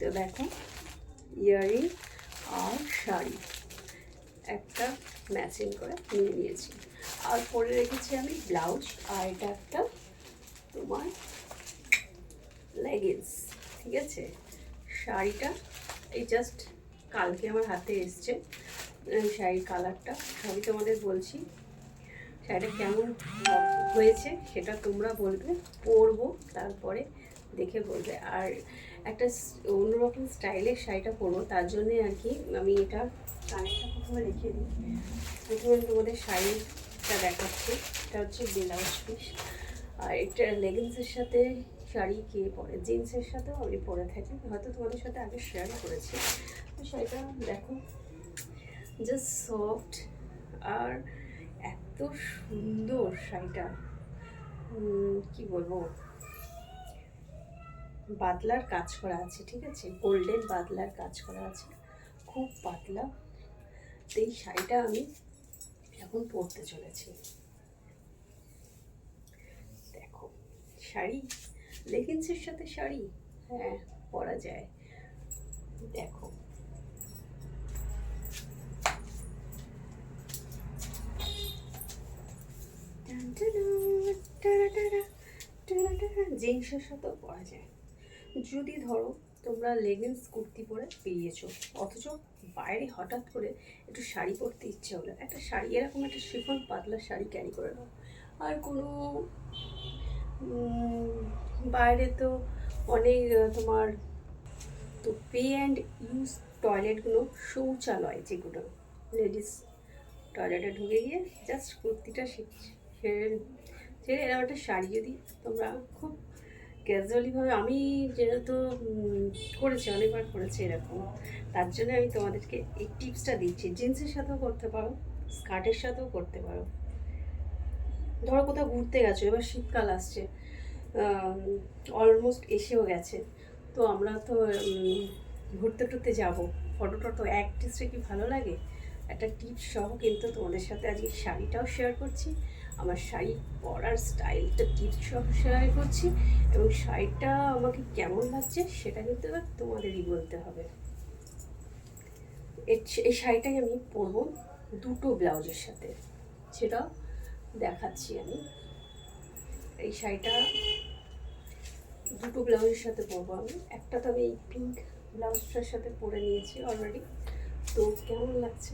তো দেখো, ইয়ারিং আর শাড়ি একটা ম্যাচিং করে নিয়ে নিয়েছি। আর পরে রেখেছি আমি ব্লাউজ আর এটা একটা তোমার লেগিংস ঠিক আছে? শাড়িটা, এই জাস্ট কালকে আমার হাতে এসছে। শাড়ির কালারটা সবই তোমাদের বলছি, শাড়িটা কেমন হয়েছে সেটা তোমরা বলবে, পরবো, তারপরে দেখে বলবে। আর একটা অন্যরকম স্টাইলের শাড়িটা পরবো, তার জন্যে আর কি আমি এটা কানেরটা প্রথমে রেখে দিই। প্রথমে তোমাদের শাড়িটা দেখাচ্ছি, এটা হচ্ছে ব্লাউজ পিস। আর এটা লেগিংসের সাথে শাড়ি কে পরে? জিন্সের সাথেও আমি পরে থাকি, হয়তো তোমাদের সাথে আগে শেয়ার করেছি। তো শাড়িটা দেখো জাস্ট সফট আর এত সুন্দর শাড়িটা। কি বলব? বাদলার কাজ করা আছে ঠিক আছে গোল্ডেন বাদলার কাজ করা আছে খুব পাতলা তো এই শাড়িটা আমি এখন পরতে চলেছি দেখো শাড়ি লেগিংসের সাথে শাড়ি হ্যাঁ পরা যায় দেখো জিন্সের সাথেও পরা যায় যদি ধরো তোমরা লেগিংস কুর্তি পরে বেরিয়েছো, অথচ বাইরে হঠাৎ করে একটু শাড়ি পরতে ইচ্ছে হলো, একটা শাড়ি, এরকম একটা শিফন পাতলা শাড়ি ক্যারি করে নাও। আর কোনো বাইরে তো অনেক তোমার, তো পে অ্যান্ড ইউজ টয়লেটগুলো শৌচালয় যেগুলো লেডিস টয়লেটে ঢুকে গিয়ে জাস্ট কুর্তিটা সেরে সেরে এরকম একটা শাড়ি যদি তোমরা খুব ক্যাজুয়ালিভাবে আমি যেহেতু করেছি, অনেকবার করেছি এরকম, তার জন্য আমি তোমাদেরকে এই টিপসটা দিচ্ছি। জিন্সের সাথেও করতে পারো স্কার্টের সাথেও করতে পারো। ধরো কোথাও ঘুরতে গেছো, এবার শীতকাল আসছে অলমোস্ট এসেও গেছে। তো আমরা তো ঘুরতে টুরতে যাব। ফটো টটো এক টিপসে কি ভালো লাগে? একটা টিপস সহ কিন্তু তোমাদের সাথে আজকে শাড়িটাও শেয়ার করছি। আমার শাড়ি পরার স্টাইলটা টিপস সহ শেয়ার করছি এবং শাড়িটা আমাকে কেমন লাগছে সেটা কিন্তু এবার তোমাদেরই বলতে হবে। এই শাড়িটাই আমি পরবো দুটো ব্লাউজের সাথে। সেটা দেখাচ্ছি আমি। এই শাড়িটা দুটো ব্লাউজের সাথে পরবো আমি। একটা তো আমি এই পিঙ্ক ব্লাউজটার সাথে পরে নিয়েছি অলরেডি তো কেমন লাগছে?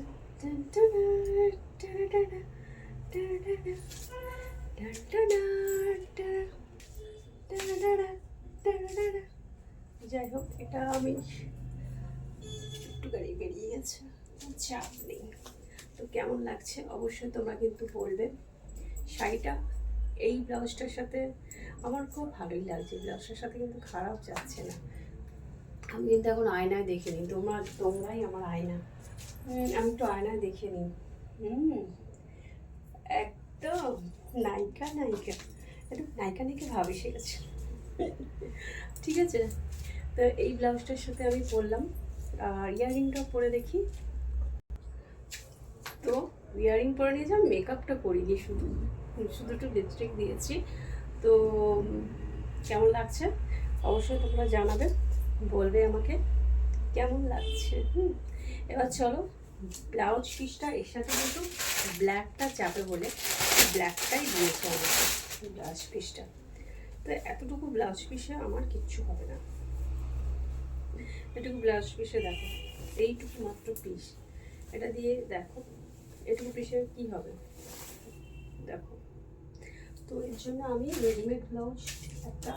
যাই হোক এটা আমি একটুখানি বেরিয়ে গেছে। চাপ নেই। তো কেমন লাগছে? অবশ্যই তোমরা কিন্তু বলবে। শাড়িটা, এই ব্লাউজটার সাথে আমার খুব ভালোই লাগছে। ব্লাউজটার সাথে কিন্তু খারাপ যাচ্ছে না। আমি কিন্তু এখন আয়নায় দেখে নিই। তোমরা, তোমরাই আমার আয়না। আমি একটু আয়নায় দেখে নিই। হুম। একদম নায়িকা নায়িকা। একটু নায়িকা নায়িকা ভাবে গেছে ঠিক আছে? তো এই ব্লাউজটার সাথে আমি পরলাম। আর ইয়াররিংটা পরে দেখি। তো ইয়ারিং পরে নিয়ে যাও, মেকআপটা করিনি শুধু। শুধু একটু লিপস্টিক দিয়েছি। তো কেমন লাগছে? অবশ্যই তোমরা জানাবে, বলবে আমাকে কেমন লাগছে। হুম, এবার চলো, ব্লাউজ পিসটা এর সাথে কিন্তু ব্ল্যাকটা চাপে বলে ব্ল্যাকটাই দিয়েছে আমাকে ব্লাউজ পিসটা তো এতটুকু ব্লাউজ পিসে আমার কিচ্ছু হবে না। এটুকু ব্লাউজ পিসে দেখো, এইটুকু মাত্র পিস এটা দিয়ে দেখো, এটুকু পিসে কি হবে? দেখো। তো এর জন্য আমি রেডিমেড ব্লাউজ একটা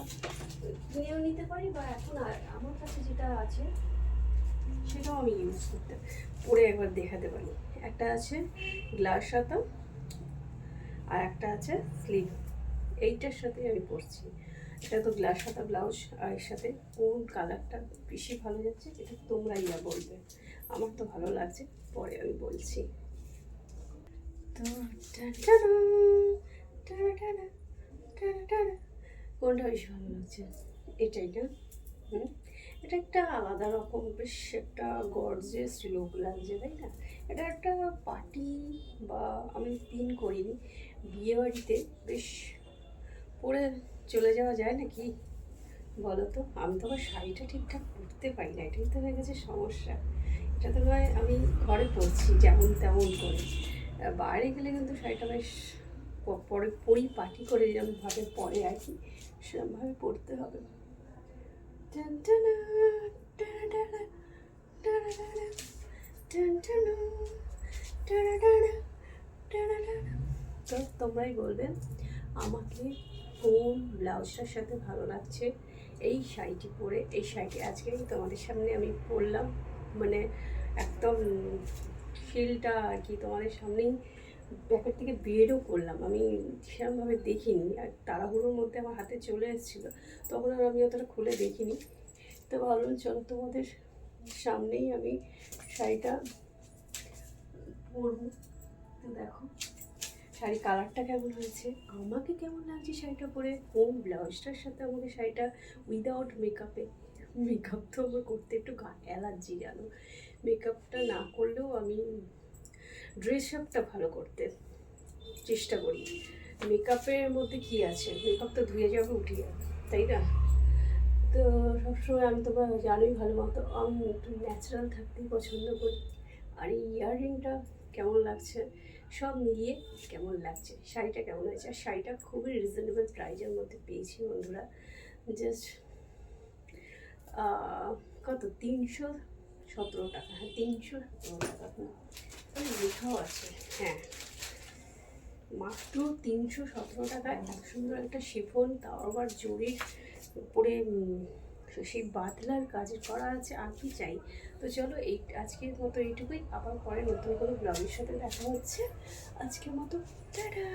কিনেও নিতে পারি বা এখন আর আমার কাছে যেটা আছে সেটাও আমি ইউজ করতে পরে একবার দেখাতে পারি। একটা আছে গ্লাস হাতা আর একটা আছে স্লিভ এইটার সাথে আমি পরছি। এটা তো গ্লাস হাতা ব্লাউজ আর এর সাথে কোন কালারটা বেশি ভালো যাচ্ছে এটা তোমরা ইয়া বলবে। আমার তো ভালো লাগছে, পরে আমি বলছি। তো। কোনটা বেশি ভালো লাগছে? এটাই না? হুম? এটা একটা আলাদা রকম, বেশ একটা গর্জেস লুক লাগছে, তাই না? এটা একটা পার্টি বা আমি পিন করিনি বিয়ে বাড়িতে বেশ পরে চলে যাওয়া যায় নাকি? বলো তো আমি তো আবার শাড়িটা ঠিকঠাক পরতে পারি না, এটাই তো হয়ে গেছে সমস্যা। এটা তো নয়, আমি ঘরে পরছি, যেমন তেমন করে। বাইরে গেলে কিন্তু শাড়িটা বেশ পরে পরি পরিপাটি করে যেরকম ভাবে পরে আর কি সেরকমভাবে পরতে হবে। তো তোমরাই বলবে, আমাকে কোন ব্লাউজটার সাথে ভালো লাগছে? এই শাড়িটি পরে, এই শাড়িটি আজকে তোমাদের সামনে আমি পরলাম। মানে একদম ফিলটা আর কি তোমাদের সামনেই প্যাকেট থেকে বেরও করলাম। আমি সেরকমভাবে দেখিনি আর তাড়াহুড়োর মধ্যে আমার হাতে চলে এসেছিল। তখন আর আমি অতটা খুলে দেখিনি। তো ভাবলাম, চলো তোমাদের সামনেই আমি শাড়িটা পরবো। দেখো শাড়ি কালারটা কেমন হয়েছে? আমাকে কেমন লাগছে শাড়িটা পরে? কোন ব্লাউজটার সাথে আমাকে শাড়িটা উইদাউট মেকআপে মেকআপ তো আমার করতে একটু অ্যালার্জি জানো। মেকআপটা না করলেও আমি ড্রেস আপটা ভালো করতে। চেষ্টা করি। মেকআপের মধ্যে কি আছে? মেকআপ তো ধুয়ে যাবে, উঠে তাই না? তো সবসময় আমি তোমরা জানোই ভালো মতো, আমি একটু ন্যাচারাল থাকতেই পছন্দ করি। আর এই ইয়াররিংটা কেমন লাগছে? সব মিলিয়ে কেমন লাগছে? শাড়িটা কেমন হয়েছে? আর শাড়িটা খুবই রিজনেবল প্রাইজের মধ্যে পেয়েছি বন্ধুরা। জাস্ট কত? তিনশো সতেরো টাকা। হ্যাঁ তিনশো সতেরো টাকা। লেখাও আছে হ্যাঁ। মাত্র তিনশো সতেরো টাকায় এত সুন্দর একটা শিফন, তাও আবার জরির উপরে সেই বাতলার কাজ করা আছে, আর কি চাই। তো চলো এই, আজকের মতো এইটুকুই, আবার পরে নতুন কোনো ব্লগের সাথে দেখা হচ্ছে। আজকের মতো, টাটা!